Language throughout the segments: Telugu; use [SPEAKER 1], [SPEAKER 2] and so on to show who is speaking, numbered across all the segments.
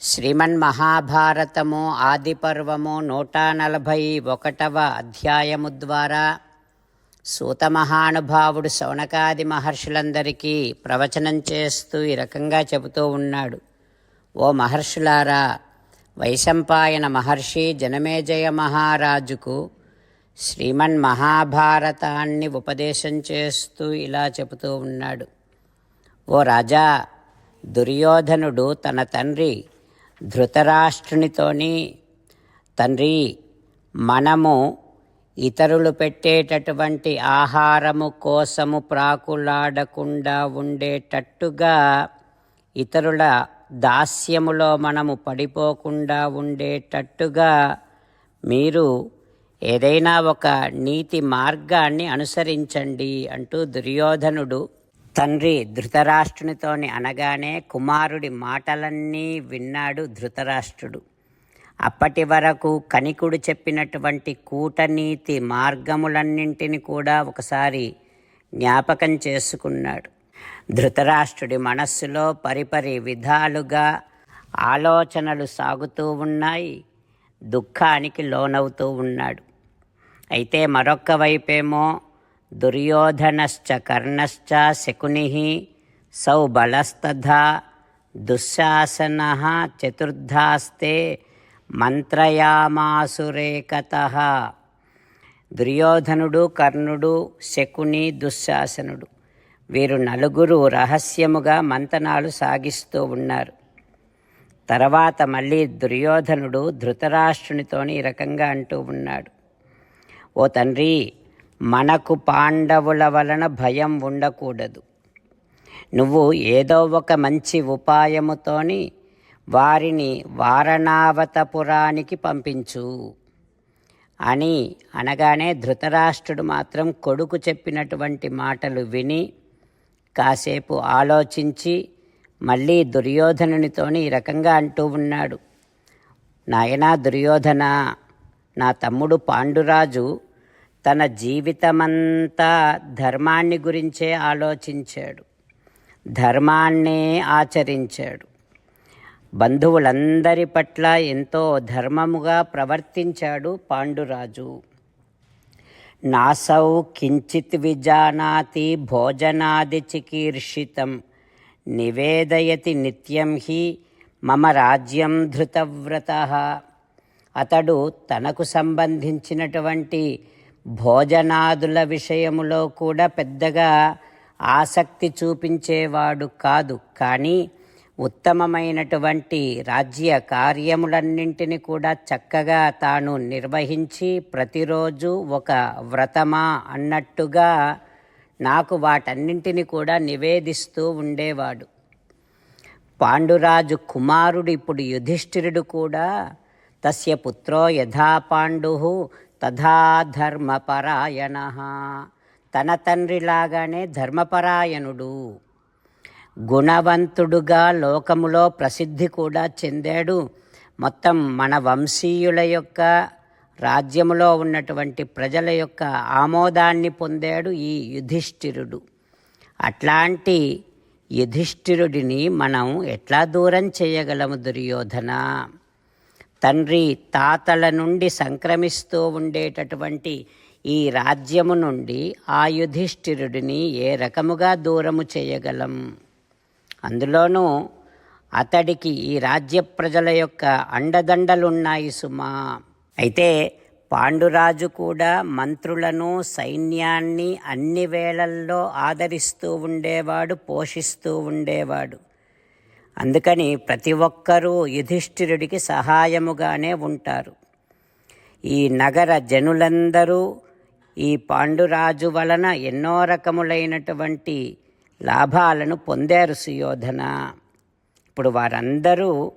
[SPEAKER 1] శ్రీమన్ మహాభారతము ఆదిపర్వము నూట నలభై ఒకటవ అధ్యాయము ద్వారా సూత మహానుభావుడు శౌనకాది మహర్షులందరికీ ప్రవచనం చేస్తూ ఈ రకంగా చెబుతూ ఉన్నాడు. ఓ మహర్షులారా వైశంపాయన మహర్షి జనమేజయ మహారాజుకు శ్రీమన్ మహాభారతాన్ని ఉపదేశం చేస్తూ ఇలా చెబుతూ ఉన్నాడు. ఓ రాజా దుర్యోధనుడు తన తండ్రి ధృతరాష్ట్రునితోని తండ్రి మనము ఇతరులు పెట్టేటటువంటి ఆహారము కోసము ప్రాకులాడకుండా ఉండేటట్టుగా ఇతరుల దాస్యములో మనము పడిపోకుండా ఉండేటట్టుగా మీరు ఏదైనా ఒక నీతి మార్గాన్ని అనుసరించండి అంటూ దుర్యోధనుడు తండ్రి ధృతరాష్ట్రునితోని అనగానే కుమారుడి మాటలన్నీ విన్నాడు ధృతరాష్ట్రుడు. అప్పటి వరకు కనికుడు చెప్పినటువంటి కూటనీతి మార్గములన్నింటిని కూడా ఒకసారి జ్ఞాపకం చేసుకున్నాడు. ధృతరాష్ట్రుడి మనస్సులో పరిపరి విధాలుగా ఆలోచనలు సాగుతూ ఉన్నాయి దుఃఖానికి లోనవుతూ ఉన్నాడు. అయితే మరొక వైపేమో దుర్యోధనశ్చ కర్ణశ్చ శకుని సౌబలస్తథా దుశ్శాసన చతుర్ధాస్తే మంత్రయామాసురేకత. దుర్యోధనుడు కర్ణుడు శకుని దుశ్శాసనుడు. వీరు నలుగురు రహస్యముగా మంతనాలు సాగిస్తూ ఉన్నారు. తర్వాత మళ్ళీ దుర్యోధనుడు ధృతరాష్ట్రునితోని ఈ రకంగా అంటూ ఉన్నాడు. ఓ తండ్రి మనకు పాండవుల వలన భయం ఉండకూడదు. నువ్వు ఏదో ఒక మంచి ఉపాయముతోని వారిని వారణావతపురానికి పంపించు. అని అనగానే ధృతరాష్ట్రుడు మాత్రం కొడుకు చెప్పినటువంటి మాటలు విని కాసేపు ఆలోచించి మళ్ళీ దుర్యోధనునితోని ఈ రకంగా అంటూ ఉన్నాడు. నాయనా దుర్యోధన నా తమ్ముడు పాండురాజు తన జీవితమంతా ధర్మాన్ని గురించే ఆలోచించాడు. ధర్మాన్నే ఆచరించాడు. బంధువులందరి పట్ల ఎంతో ధర్మముగా ప్రవర్తించాడు పాండురాజు. నాసౌ కించిత్ విజానాతి భోజనాది చికీర్షితం. నివేదయతి నిత్యం హి మమ రాజ్యం ధృతవ్రత. అతడు తనకు సంబంధించినటువంటి భోజనాదుల విషయములో కూడా పెద్దగా ఆసక్తి చూపించేవాడు కాదు. కానీ ఉత్తమమైనటువంటి రాజ్య కార్యములన్నింటిని కూడా చక్కగా తాను నిర్వహించి ప్రతిరోజు ఒక వ్రతమా అన్నట్టుగా నాకు వాటన్నింటిని కూడా నివేదిస్తూ ఉండేవాడు. పాండురాజు కుమారుడు ఇప్పుడు యుధిష్ఠిరుడు కూడా తస్య పుత్రో యథా పాండు తథా ధర్మపరాయణ. తన తండ్రిలాగానే ధర్మపరాయణుడు. గుణవంతుడుగా లోకములో ప్రసిద్ధి కూడా చెందాడు. మొత్తం మన వంశీయుల యొక్క రాజ్యములో ఉన్నటువంటి ప్రజల యొక్క ఆమోదాన్ని పొందాడు ఈ యుధిష్ఠిరుడు. అట్లాంటి యుధిష్ఠిరుడిని మనం ఎట్లా దూరం చేయగలము దుర్యోధన? తండ్రి తాతల నుండి సంక్రమిస్తూ ఉండేటటువంటి ఈ రాజ్యము నుండి ఆ యుధిష్ఠిరుడిని ఏ రకముగా దూరము చేయగలం? అందులోనూ అతడికి ఈ రాజ్య ప్రజల యొక్క అండదండలున్నాయి సుమా. అయితే పాండురాజు కూడా మంత్రులను సైన్యాన్ని అన్ని వేళల్లో ఆదరిస్తూ ఉండేవాడు పోషిస్తూ ఉండేవాడు. అందుకని ప్రతి ఒక్కరూ యుధిష్ఠిరుడికి సహాయముగానే ఉంటారు. ఈ నగర జనులందరూ ఈ పాండురాజు వలన ఎన్నో రకములైనటువంటి లాభాలను పొందారు సుయోధన. ఇప్పుడు వారందరూ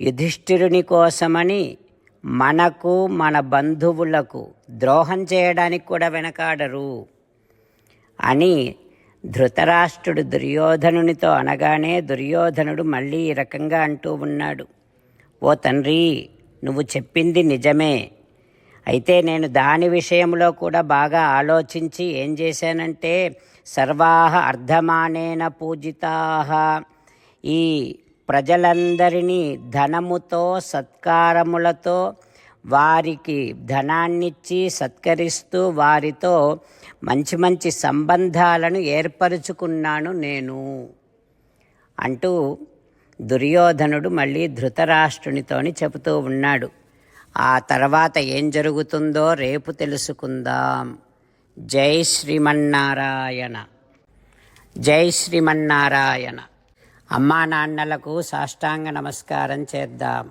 [SPEAKER 1] యుధిష్ఠిరుని కోసమని మనకు మన బంధువులకు ద్రోహం చేయడానికి కూడా వెనకాడరు అని ధృతరాష్ట్రుడు దుర్యోధనునితో అనగానే దుర్యోధనుడు మళ్ళీ ఈ రకంగా అంటూ ఉన్నాడు. ఓ తండ్రి నువ్వు చెప్పింది నిజమే. అయితే నేను దాని విషయంలో కూడా బాగా ఆలోచించి ఏం చేశానంటే సర్వాహ అర్ధమానేన పూజితా. ఈ ప్రజలందరినీ ధనముతో సత్కారములతో వారికి ధనాన్నిచ్చి సత్కరిస్తూ వారితో మంచి మంచి సంబంధాలను ఏర్పరుచుకున్నాను నేను. అంటూ దుర్యోధనుడు మళ్ళీ ధృతరాష్ట్రునితోని చెబుతూ ఉన్నాడు. ఆ తర్వాత ఏం జరుగుతుందో రేపు తెలుసుకుందాం. జై శ్రీమన్నారాయణ. జై శ్రీమన్నారాయణ. అమ్మా నాన్నలకు సాష్టాంగ నమస్కారం చేద్దాం.